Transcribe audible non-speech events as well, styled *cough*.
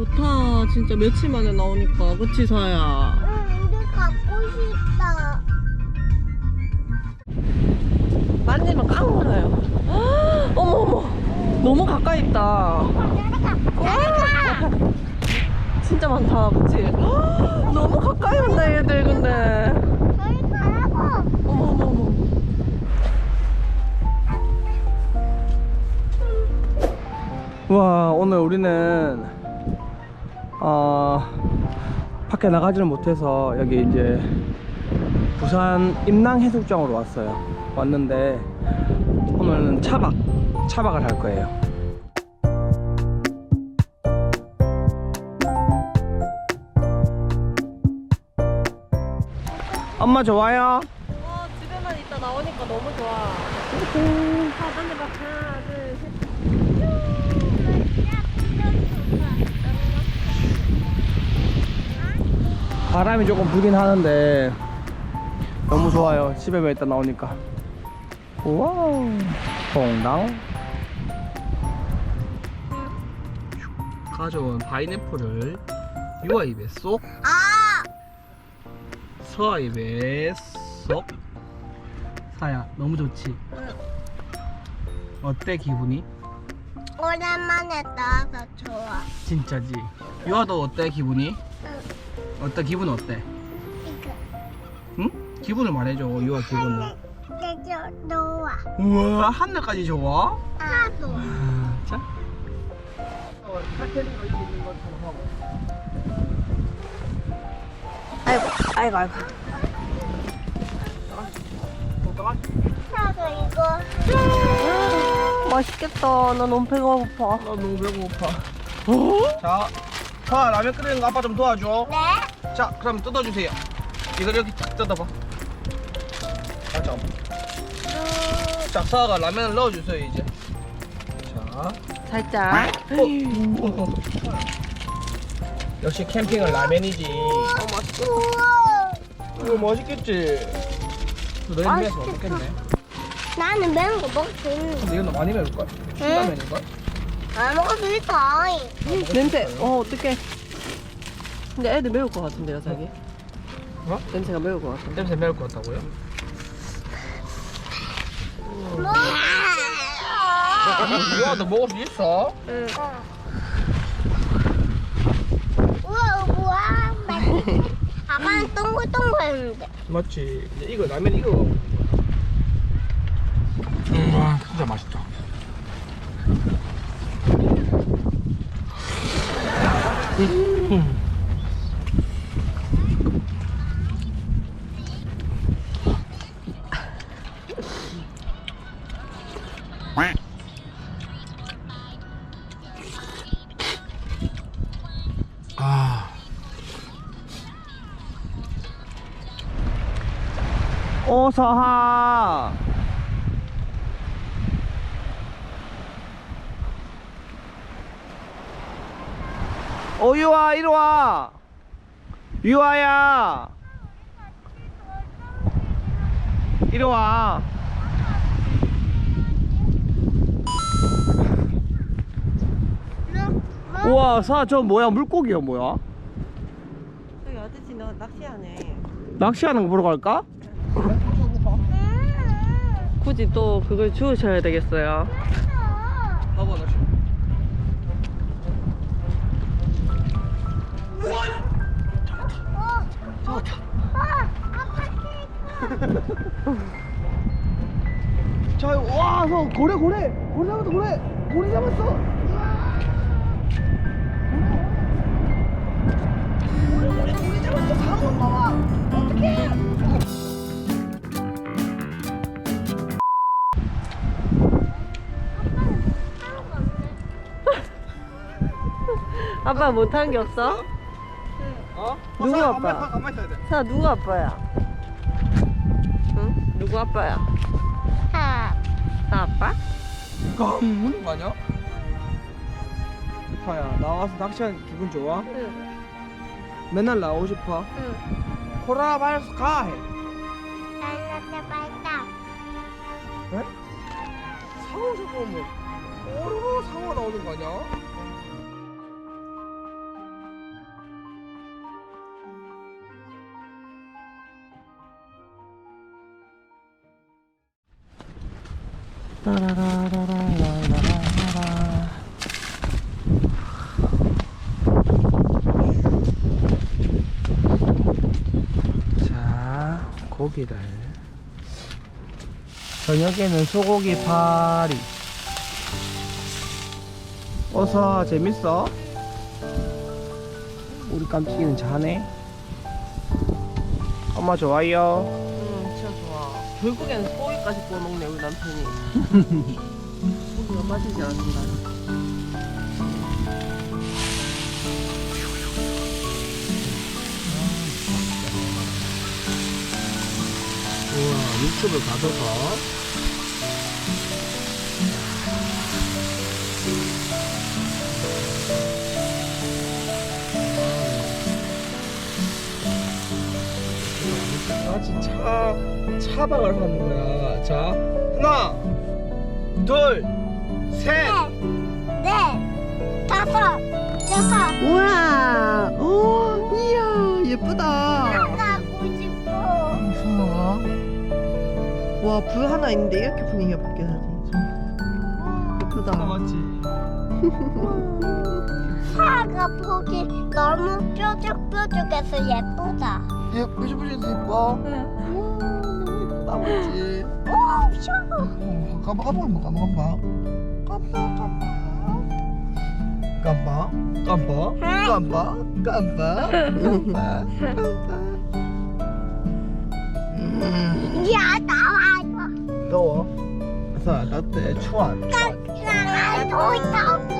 좋다. 진짜 며칠 만에 나오니까. 그치, 사야? 응, 우리 갖고 싶다. 만지면 깡 물어요. *gasps* 어머, 어머. 너무 가까이 있다. 진짜 많다. 그치? *gasps* 너무 가까이 온다, 얘들, 근데. 저희 가라고. 어머, 어머, 어머. 와 오늘 우리는 어, 밖에 나가지는 못해서 여기 이제 부산 임낭해수욕장으로 왔어요. 왔는데 오늘은 차박 차박을 할 거예요. 엄마 좋아요? 어 집에만 있다 나오니까 너무 좋아. 자 만져봐 바람이 조금 불긴 하는데 너무 좋아요. 집에만 있다 나오니까. 우와 홍당 가져온 파인애플을 유아 입에 쏙. 아, 서아 입에 쏙. 사야 너무 좋지? 어때 기분이? 오랜만에 나와서 좋아. 진짜지? 유아 도 어때 기분이? 응, 어때 기분 어때? 이거. 응? 기분을 말해줘 유아 기분을 좋아. 우와 하늘까지 좋아? 나도. 아, 자 아이고 아이고 아이고 나도 이거. 맛있겠다 나 너무 배가 고파 나 너무 배고파 자, 자 라면 끓이는 거 아빠 좀 도와줘 네? 자 그럼 뜯어주세요 이걸 이렇게 탁 뜯어봐 자, 잠깐만 자 서아가 라면을 넣어주세요 이제 자 살짝. 어. 역시 캠핑은 라면이지 우와. 이거 맛있겠지 너희 매서 먹겠네 나는 매운 거 먹을 수 있는데. 근데 이건 많이 매울걸? 신라면인걸? 안 먹을 수 있다. 냄새. 어 어떡해. 근데 애들 매울 것 같은데요, 자기? 어? 냄새가 매울 것 같은데. 냄새 매울 것 같다고요? 뭐? 이거 너 먹을 수 있어? 응. 우와, 우와. 맛있어. 아빠는 동글동글했는데. 맞지 이제 이거 라면 이거 와 진짜 맛있다 아 서하 오유아 이리와. 유아야. 이리와. 우와 사 저 뭐야? 물고기야 뭐야? 저기 아저씨 너 낚시하네. 낚시하는 거 보러 갈까? 굳이 또 그걸 주우셔야 되겠어요. 자, 와, 서 고래, 고래, 고래 잡았어, 고래, 고래 잡았어. 고래, 고래, 잡았어, 상어 나와. 어떡해? 아빠 못한 게 없어? 어? 누구 사, 아빠? 가만히, 가만히 있어야 돼. 사 누구 아빠야? 응? 누구 아빠야? 아, 나 아빠? 거 아니야? 사야, 나와서 낚시하는 기분 좋아? 응. 맨날 나오고 싶어? 응. 호라발스 가 해. 말다. 에? 상어 잡으면 오로로 상어 나오는 거 아니야? 따라라라라라라라 자 고기를 저녁에는 소고기 파리 어서 재밌어? 우리 깜찍이는 자네? 엄마 좋아요? 응 진짜 좋아 결국엔 소 고기까지 구워 먹네 우리 남편이. 소고기가 빠지지 않는다. 우와, 육즙을 가둬서. 아직 차, 차박을 하는 거야. 자, 하나, 둘, 셋. 네, 다섯, 여섯. 우와, 오, 이야 예쁘다. 나가고 싶어. 와, 불 하나 있는데 이렇게 분위기가 바뀌어야지. 예쁘다. 맞지? 사과 보기 너무 뾰족뾰족해서 예쁘다. 예쁘 싶으셔도 예뻐. 예쁘다 보지. 와, 샤워. 까봐 까봐 뭐 까봐 까봐. 까봐 까봐. 깜빡 깜빡 깜빡 깜빡 깜빡 깜빡 야 나와 이거 더워? 아싸 따뜻해 추워 깜빡 나도 더운데